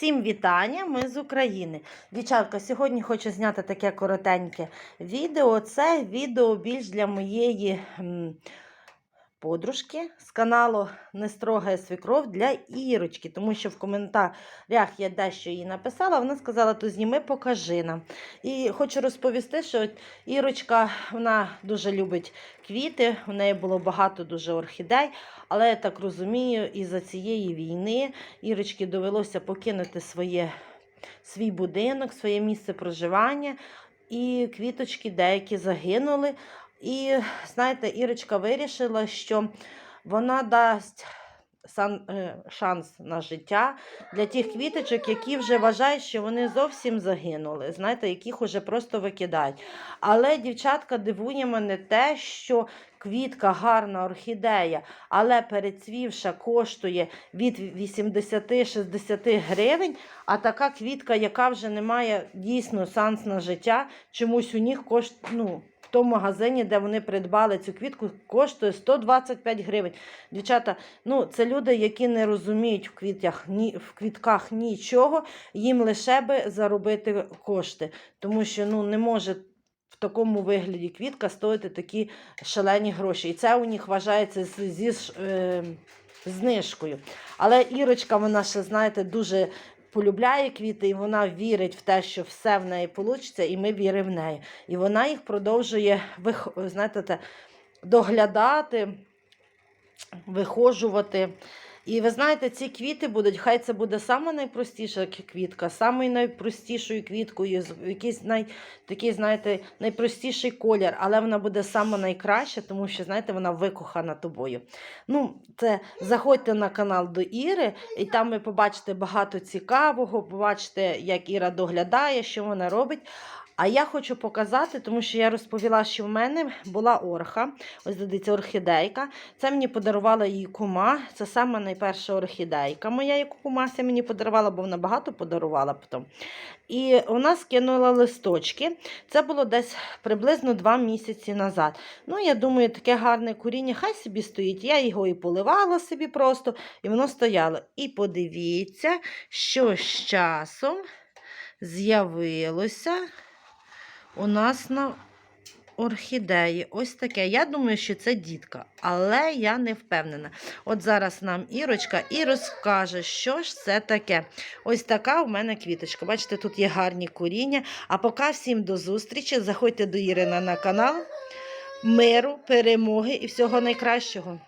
Всім вітання! Ми з України. Дівчатка, сьогодні хочу зняти таке коротеньке відео. Це відео більш для моєї подружки з каналу Нестрога свікров для Ірочки, тому що в коментарях я дещо їй написала. Вона сказала, то зніми, покажи нам. І хочу розповісти, що Ірочка вона дуже любить квіти, у неї було багато дуже орхідей, але я так розумію, із-за цієї війни Ірочці довелося покинути своє, свій будинок, своє місце проживання, і квіточки деякі загинули. І знаєте, Ірочка вирішила, що вона дасть сан, е, шанс на життя для тих квіточок, які вже вважають, що вони зовсім загинули, знаєте, яких вже просто викидають. Але дівчатка дивує мене те, що квітка, гарна орхідея, але перецвівша коштує від 80-60 гривень, а така квітка, яка вже не має дійсно шанс на життя, чомусь у них кошт, ну, тому магазині, де вони придбали цю квітку, коштує 125 гривень. Дівчата, ну це люди, які не розуміють в квітях, ні, в квітках нічого, їм лише би заробити кошти, тому що ну, не може. В такому вигляді квітка стоїти такі шалені гроші. І це у них вважається з- зі е, знижкою. Але Ірочка, вона ще, знаєте, дуже полюбляє квіти, і вона вірить в те, що все в неї вийде, і ми віримо в неї. І вона їх продовжує знаєте, доглядати, вихожувати. І ви знаєте, ці квіти будуть, хай це буде саме найпростіша квітка, самою найпростішою квіткою, якийсь най, такий, знаєте, найпростіший колір, але вона буде саме найкраща, тому що, знаєте, вона викохана тобою. Ну, це заходьте на канал до Іри, і там ви побачите багато цікавого, побачите, як Іра доглядає, що вона робить. А я хочу показати, тому що я розповіла, що в мене була орха. Ось дивіться, орхідейка. Це мені подарувала її кума. Це саме найперша орхідейка моя, яку кумася мені подарувала, бо вона багато подарувала потім. І вона скинула листочки. Це було десь приблизно два місяці назад. Ну, я думаю, таке гарне коріння, хай собі стоїть. Я його і поливала собі просто, і воно стояло. І подивіться, що з часом з'явилося у нас на орхідеї. Ось таке. Я думаю, що це дітка, але я не впевнена. От зараз нам Ірочка і розкаже, що ж це таке. Ось така у мене квіточка. Бачите, тут є гарні коріння. А поки всім до зустрічі. Заходьте до Ірина на канал. Миру, перемоги і всього найкращого.